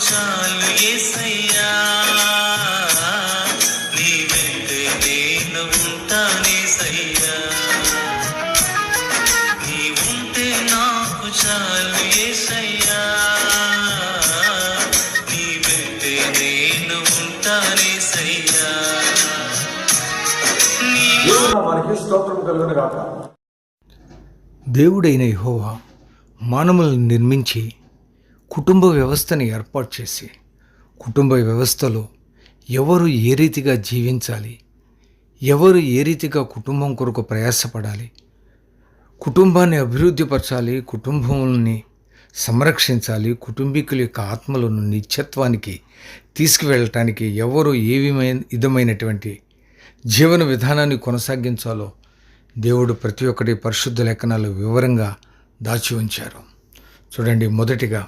చాలు ఏసయ్యా. నీ వెంటే నేను ఉంటానేసయ్యా నీ ఉంటే నాకు చాలు ఏసయ్యా. నీ వెంటే నేను ఉంటానేసయ్యా నీ దేవుడు మనకి స్తోత్రం కలుగును గాక దేవుడైన యెహోవా మానవులను నిర్మించి కుటుంబ వ్యవస్థని ఏర్పాటు చేసి కుటుంబ వ్యవస్థలో ఎవరు ఏ రీతిగా జీవించాలి ఎవరు ఏ రీతిగా కుటుంబం కొరకు ప్రయాసపడాలి కుటుంబాన్ని అభివృద్ధిపరచాలి కుటుంబంని సంరక్షించాలి కుటుంబీకుల యొక్క ఆత్మలను నిత్యత్వానికి తీసుకువెళ్ళటానికి ఎవరు ఏ విధమైన- విధమైనటువంటి జీవన విధానాన్ని కొనసాగించాలో దేవుడు ప్రతి ఒక్కటి పరిశుద్ధ లేఖనాలు వివరంగా దాచి ఉంచారు. చూడండి మొదటిగా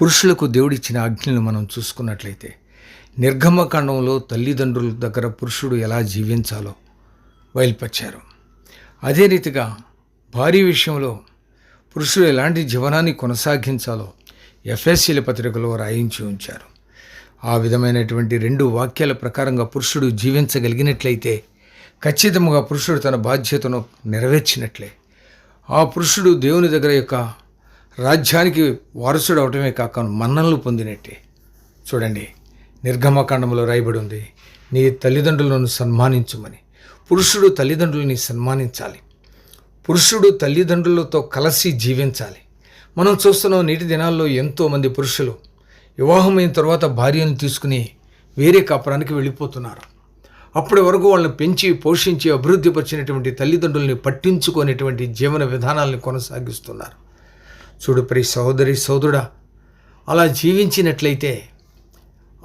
పురుషులకు దేవుడిచ్చిన ఆజ్ఞలను మనం చూసుకున్నట్లయితే నిర్గమకాండంలో తల్లిదండ్రుల దగ్గర పురుషుడు ఎలా జీవించాలో బయలుపరిచారు. అదే రీతిగా భార్య విషయంలో పురుషుడు ఎలాంటి జీవనాన్ని కొనసాగించాలో ఎఫ్ఎస్సీల పత్రికలో రాయించి ఉంచారు. ఆ విధమైనటువంటి రెండు వాక్యాల ప్రకారంగా పురుషుడు జీవించగలిగినట్లయితే ఖచ్చితంగా పురుషుడు తన బాధ్యతను నెరవేర్చినట్లే. ఆ పురుషుడు దేవుని దగ్గర యొక్క రాజ్యానికి వారసుడు అవటమే కాక మన్ననలు పొందినట్టే. చూడండి నిర్గమకాండంలో రాయబడి ఉంది నీ తల్లిదండ్రులను సన్మానించుమని. పురుషుడు తల్లిదండ్రులని సన్మానించాలి. పురుషుడు తల్లిదండ్రులతో కలిసి జీవించాలి. మనం చూస్తున్నాం నేటి దినాల్లో ఎంతోమంది పురుషులు వివాహమైన తర్వాత భార్యను తీసుకుని వేరే కాపురానికి వెళ్ళిపోతున్నారు. అప్పటి వరకు వాళ్ళని పెంచి పోషించి అభివృద్ధిపరిచినటువంటి తల్లిదండ్రుల్ని పట్టించుకునేటువంటి జీవన విధానాలను కొనసాగిస్తున్నారు. చూడు ప్రి సహోదరి సోదరుడా అలా జీవించినట్లయితే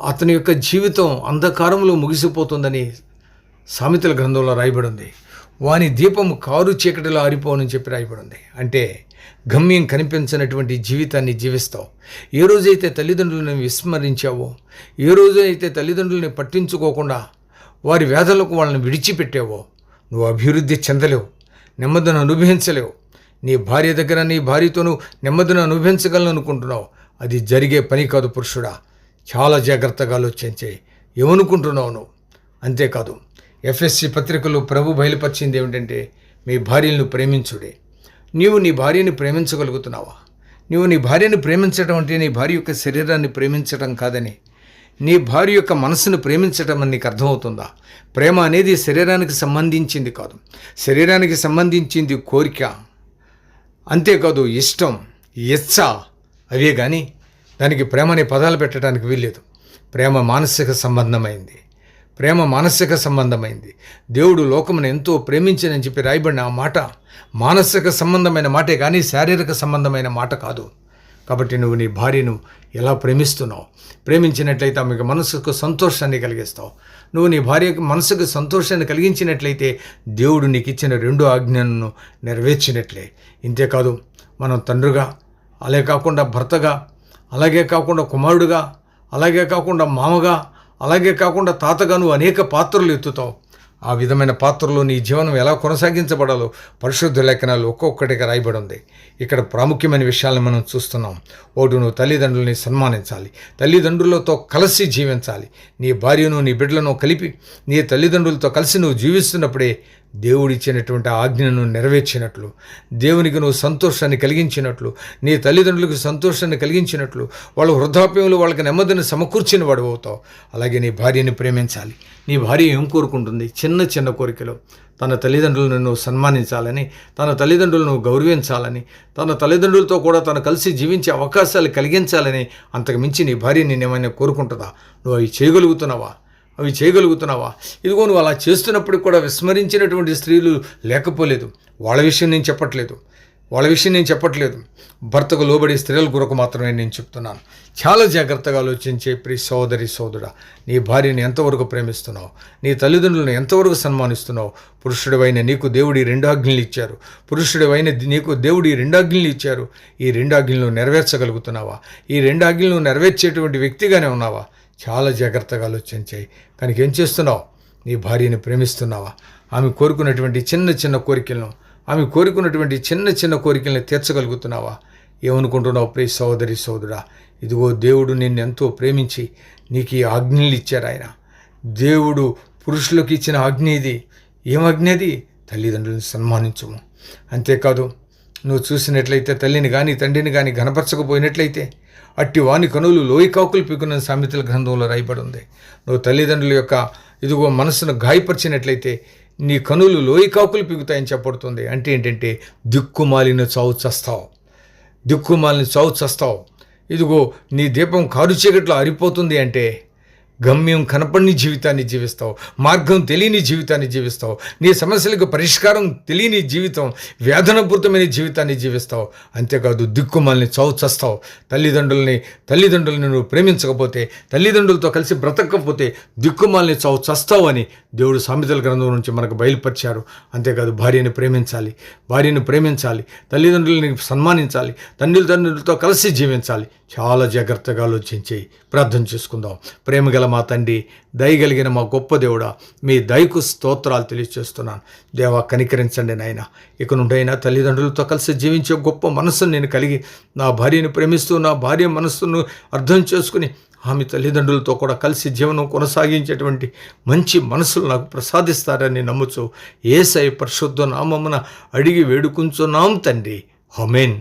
అతని యొక్క జీవితం అంధకారంలో ముగిసిపోతుందని సామెతల గ్రంథంలో రాయబడి ఉంది వాని దీపం కారు చీకటిలో ఆరిపోవని చెప్పి రాయబడి ఉంది అంటే గమ్యం కనిపించినటువంటి జీవితాన్ని జీవిస్తావు. ఏ రోజైతే తల్లిదండ్రులను విస్మరించావో ఏ రోజైతే తల్లిదండ్రులని పట్టించుకోకుండా వారి వేదలకు వాళ్ళని విడిచిపెట్టావో నువ్వు అభివృద్ధి చెందలేవు నెమ్మదిని అనుభవించలేవు. నీ భార్య దగ్గర నీ భార్యతోనూ నెమ్మదిని అనుభవించగలను అనుకుంటున్నావు. అది జరిగే పని కాదు పురుషుడా. చాలా జాగ్రత్తగా ఆలోచించే. ఏమనుకుంటున్నావు నువ్వు? అంతేకాదు ఎఫ్ఎస్సి పత్రికలో ప్రభు బయలుపరిచింది ఏమిటంటే మీ భార్యలను ప్రేమించుడే. నీవు నీ భార్యని ప్రేమించగలుగుతున్నావా? నీవు నీ భార్యను ప్రేమించడం అంటే నీ భార్య యొక్క శరీరాన్ని ప్రేమించడం కాదని. నీ భార్య యొక్క మనసును ప్రేమించడం అని నీకు అర్థమవుతుందా? ప్రేమ అనేది శరీరానికి సంబంధించింది కాదు. శరీరానికి సంబంధించింది కోరిక. అంతేకాదు ఇష్టం ఇచ్చ. అవే కానీ దానికి ప్రేమ అనే పదాలు పెట్టడానికి వీల్లేదు. ప్రేమ మానసిక సంబంధమైంది. ప్రేమ మానసిక సంబంధమైంది. దేవుడు లోకమును ఎంతో ప్రేమించనని చెప్పి రాయబడిన ఆ మాట మానసిక సంబంధమైన మాటే కానీ శారీరక సంబంధమైన మాట కాదు. కాబట్టి నువ్వు నీ భార్యను ఎలా ప్రేమిస్తున్నావు? ప్రేమించినట్లయితే ఆమెకు మనసుకు సంతోషాన్ని కలిగిస్తావు. నువ్వు నీ భార్యకు మనసుకు సంతోషాన్ని కలిగించినట్లయితే దేవుడు నీకు ఇచ్చిన రెండు ఆజ్ఞలను నెరవేర్చినట్లే. ఇంతేకాదు మనం తండ్రిగా అలాగే కాకుండా భర్తగా అలాగే కాకుండా కుమారుడుగా అలాగే కాకుండా మామగా అలాగే కాకుండా తాతగా నువ్వు అనేక పాత్రలు ఎత్తుతావు. ఆ విధమైన పాత్రలో నీ జీవనం ఎలా కొనసాగించబడాలో పరిశుద్ధ లేఖనాలు ఒక్కొక్కటిగా రాయబడి ఉంది ఇక్కడ ప్రాముఖ్యమైన విషయాలను మనం చూస్తున్నాం. ఒకటి నువ్వు తల్లిదండ్రులని సన్మానించాలి. తల్లిదండ్రులతో కలిసి జీవించాలి. నీ భార్యను నీ బిడ్డలను కలిపి నీ తల్లిదండ్రులతో కలిసి నువ్వు జీవిస్తున్నప్పుడే దేవుడిచ్చినటువంటి ఆజ్ఞను నెరవేర్చినట్లు దేవునికి నువ్వు సంతోషాన్ని కలిగించినట్లు నీ తల్లిదండ్రులకు సంతోషాన్ని కలిగించినట్లు వాళ్ళ వృద్ధాప్యంలో వాళ్ళకి నెమ్మదిని సమకూర్చిన వాడు అవుతావు. అలాగే నీ భార్యని ప్రేమించాలి. నీ భార్య ఏం కోరుకుంటుంది? చిన్న చిన్న కోరికలు. తన తల్లిదండ్రులను నువ్వు సన్మానించాలని తన తల్లిదండ్రులను గౌరవించాలని తన తల్లిదండ్రులతో కూడా తను కలిసి జీవించే అవకాశాలు కలిగించాలని అంతకు మించి నీ భార్య నేనేమైనా కోరుకుంటుందా? నువ్వు అవి చేయగలుగుతున్నావా? అవి చేయగలుగుతున్నావా? ఇదిగో నువ్వు అలా చేస్తున్నప్పుడు కూడా విస్మరించినటువంటి స్త్రీలు లేకపోలేదు. వాళ్ళ విషయం నేను చెప్పట్లేదు. వాళ్ళ విషయం నేను చెప్పట్లేదు. భర్తకు లోబడి స్త్రీల కొరకు మాత్రమే నేను చెప్తున్నాను. చాలా జాగ్రత్తగా ఆలోచించే ప్రి సోదరి సోదరుడ నీ భార్యని ఎంతవరకు ప్రేమిస్తున్నావు? నీ తల్లిదండ్రులను ఎంతవరకు సన్మానిస్తున్నావు? పురుషుడివైన నీకు దేవుడి రెండు ఆజ్ఞలు ఇచ్చారు. పురుషుడివైన నీకు దేవుడి రెండు ఆజ్ఞలు ఇచ్చారు. ఈ రెండు ఆజ్ఞలను నెరవేర్చగలుగుతున్నావా? ఈ రెండు ఆజ్ఞలను నెరవేర్చేటువంటి వ్యక్తిగానే ఉన్నావా? చాలా జాగ్రత్తగా ఆలోచించాయి కనుక ఏం చేస్తున్నావు? నీ భార్యని ప్రేమిస్తున్నావా? ఆమె కోరుకున్నటువంటి చిన్న చిన్న కోరికలను ఆమె కోరుకున్నటువంటి చిన్న చిన్న కోరికలను తీర్చగలుగుతున్నావా? ఏమనుకుంటున్నావు? ప్రియ సోదరి సోదరా ఇదిగో దేవుడు నిన్ను ఎంతో ప్రేమించి నీకు ఈ ఆజ్ఞలు ఇచ్చారు ఆయన. దేవుడు పురుషులకు ఇచ్చిన ఆజ్ఞ ఇది. ఏం ఆజ్ఞ అది తల్లిదండ్రులను సన్మానించము. అంతేకాదు నువ్వు చూసినట్లయితే తల్లిని కానీ తండ్రిని కానీ ఘనపరచకపోయినట్లయితే అట్టి వాని కనులు లోయకాకులు పీకున్న సామెతల గ్రంథంలో రాయబడి ఉంది నువ్వు తల్లిదండ్రుల యొక్క ఇదిగో మనసును గాయపరిచినట్లయితే నీ కనులు లోయకాకులు పీకుతాయని చెప్పబడుతుంది. అంటే ఏంటంటే దిక్కుమాలిన చావు చస్తావు. దిక్కుమాలిన చావు చస్తావు. ఇదిగో నీ దీపం కారు చీకట్లో ఆరిపోతుంది అంటే గమ్యం కనపడిని జీవితాన్ని జీవిస్తావు. మార్గం తెలియని జీవితాన్ని జీవిస్తావు. నీ సమస్యలకు పరిష్కారం తెలియని జీవితం వేదనపూరితమైన జీవితాన్ని జీవిస్తావు. అంతేకాదు దిక్కుమాలని చావు చస్తావు. తల్లిదండ్రులని తల్లిదండ్రులను నువ్వు ప్రేమించకపోతే తల్లిదండ్రులతో కలిసి బ్రతకకపోతే దిక్కుమాలని చావు చస్తావు అని దేవుడు సామెతల గ్రంథం నుంచి మనకు బయలుపరిచారు. అంతేకాదు భార్యని ప్రేమించాలి భార్యను ప్రేమించాలి తల్లిదండ్రులని సన్మానించాలి తల్లిదండ్రులతో కలిసి జీవించాలి. చాలా జాగ్రత్తగా ఆలోచించి ప్రార్థన చేసుకుందాం. ప్రేమ గల మా తండ్రి దయగలిగిన మా గొప్ప దేవుడా మీ దయకు స్తోత్రాలు తెలియజేస్తున్నాను దేవా కనికరించండి నాయన. ఇక నుండైనా తల్లిదండ్రులతో కలిసి జీవించే గొప్ప మనస్సును నేను కలిగి నా భార్యను ప్రేమిస్తూ నా భార్య మనస్సును అర్థం చేసుకుని ఆమె తల్లిదండ్రులతో కూడా కలిసి జీవనం కొనసాగించేటువంటి మంచి మనసులు నాకు ప్రసాదిస్తారని నమ్ముచు ఏసై పరిశుద్ధ నామమున అడిగి వేడుకుంచున్నాం తండ్రి. హొమెన్